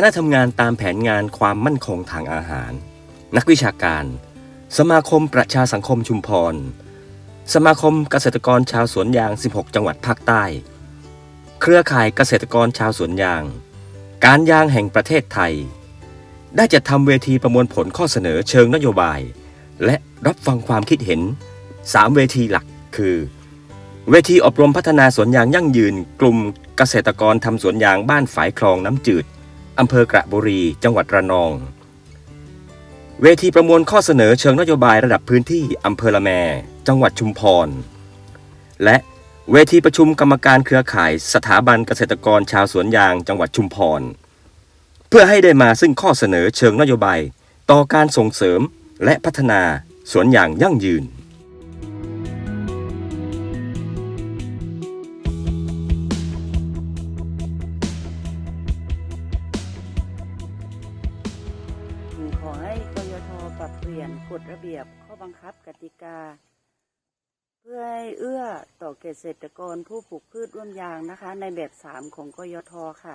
คณะทำงานตามแผนงานความมั่นคงทางอาหาร นักวิชาการ สมาคมประชาสังคมชุมพร สมาคมเกษตรกรชาวสวนยาง 16 จังหวัดภาคใต้ เครือข่ายเกษตรกรชาวสวนยาง การยางแห่งประเทศไทย ได้จัดทำเวทีประมวลผลข้อเสนอเชิงนโยบาย และรับฟังความคิดเห็น 3 เวทีหลักคือ เวทีอบรมพัฒนาสวนยางยั่งยืน กลุ่มเกษตรกรทำสวนยางบ้านฝายคลองน้ำจืด อำเภอกระบุรี จังหวัดระนอง เวทีประมวลข้อเสนอเชิงนโยบายระดับพื้นที่อำเภอละแม จังหวัดชุมพร และเวทีประชุมกรรมการเครือข่ายสถาบันเกษตรกรชาวสวนยางจังหวัดชุมพร เพื่อให้ได้มาซึ่งข้อเสนอเชิงนโยบาย ต่อการส่งเสริมและพัฒนาสวนยางยั่งยืน ลี่ยนกฎระเบียบข้อบังคับกติกา เพื่อให้เอื้อต่อเกษตรกรผู้ปลูกพืชร่วมยางนะคะ ในแบบสามของกยทค่ะ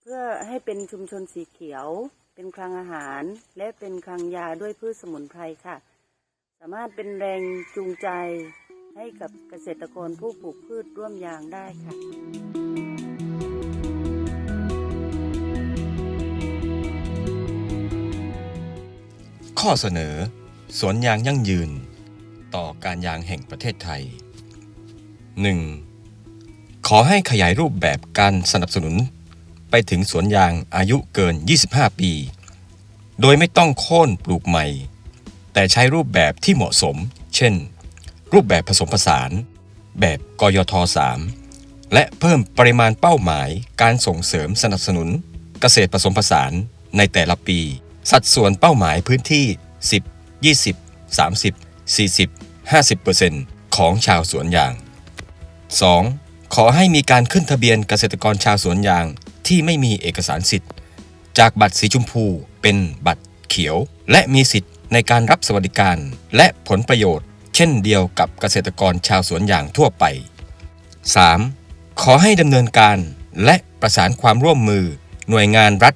เพื่อให้เป็นชุมชนสีเขียว เป็นคลังอาหาร และเป็นคลังยาด้วยพืชสมุนไพรค่ะ สามารถเป็นแรงจูงใจให้กับเกษตรกรผู้ปลูกพืชร่วมยางได้ค่ะ ข้อเสนอ สวนยางยั่งยืน ต่อการยางแห่งประเทศไทย 1. ขอให้ขยายรูปแบบการสนับสนุน ไปถึงสวนยางอายุเกิน 25 ปี โดยไม่ต้องโค่นปลูกใหม่ แต่ใช้รูปแบบที่เหมาะสม เช่น รูปแบบผสมผสาน แบบกยท 3 และเพิ่มปริมาณเป้าหมายการส่งเสริมสนับสนุนเกษตรผสมผสานในแต่ละปี สัดส่วนเป้าหมายพื้นที่ 10 20 30 40 50%ของชาวสวนยาง 2. ขอให้มีการขึ้นทะเบียนเกษตรกรชาวสวนยางที่ไม่มีเอกสารสิทธิ์ จากบัตรสีชมพูเป็นบัตรเขียว และมีสิทธิ์ในการรับสวัสดิการและผลประโยชน์ เช่นเดียวกับเกษตรกรชาวสวนยางทั่วไป 3. ขอให้ดำเนินการและประสานความร่วมมือ หน่วยงานรัฐ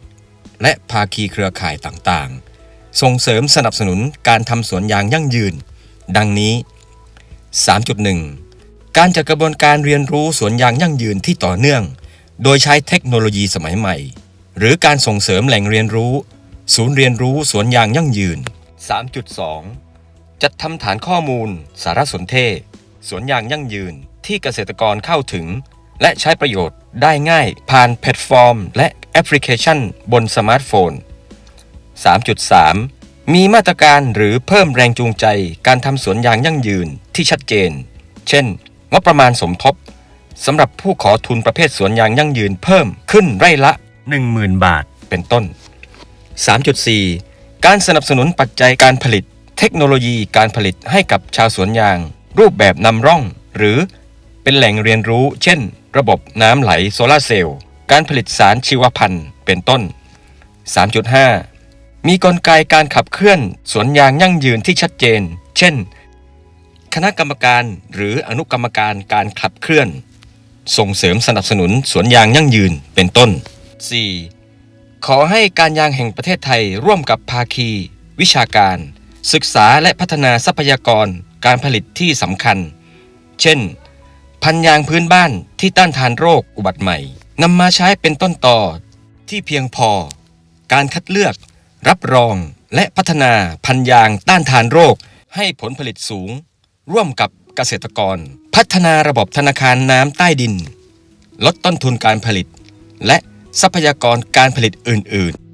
และภาคีเครือข่ายต่างๆ ส่งเสริมสนับสนุนการทำสวนยางยั่งยืน ดังนี้ 3.1 การจัดกระบวนการเรียนรู้สวนยางยั่งยืนที่ต่อเนื่อง โดยใช้เทคโนโลยีสมัยใหม่ หรือการส่งเสริมแหล่งเรียนรู้ ศูนย์เรียนรู้สวนยางยั่งยืน 3.2 จัดทำฐานข้อมูล สารสนเทศ สวนยางยั่งยืนที่เกษตรกรเข้าถึง และใช้ประโยชน์ได้ง่ายผ่านแพลตฟอร์ม และ อปพลิเคชันบนสมาร์ทโฟน 3.3 มีมาตรการหรือเพิ่มแรงจูงใจการทำสวนยางยั่งยืนที่ชัดเจน เช่น งบประมาณสมทบสำหรับผู้ขอทุนประเภทสวนยางยั่งยืนเพิ่มขึ้นไร่ละ 10,000 บาทเป็นต้น 3.4 การสนับสนุนปัจจัยการผลิต เทคโนโลยีการผลิตให้กับชาวสวนยาง รูปแบบนำร่อง หรือเป็นแหล่งเรียนรู้ เช่น ระบบน้ำไหลโซลาเซลล์ การผลิตสารชีวพันธุ์เป็นต้น 3.5 มีกลไกการขับเคลื่อนสวนยางยั่งยืนที่ชัดเจน เช่น คณะกรรมการหรืออนุกรรมการการขับเคลื่อน ส่งเสริมสนับสนุนสวนยางยั่งยืนเป็นต้น 4. ขอให้การยางแห่งประเทศไทยร่วมกับภาคี วิชาการ ศึกษาและพัฒนาทรัพยากรการผลิตที่สำคัญ เช่น พันยางพื้นบ้านที่ต้านทานโรคอุบัติใหม่ นำมาใช้เป็นต้นต่อที่เพียงพอ การคัดเลือก รับรองและพัฒนาพันยางต้านทานโรค ให้ผลผลิตสูง ร่วมกับเกษตรกร พัฒนาระบบธนาคารน้ำใต้ดิน ลดต้นทุนการผลิต และทรัพยากรการผลิตอื่น ๆ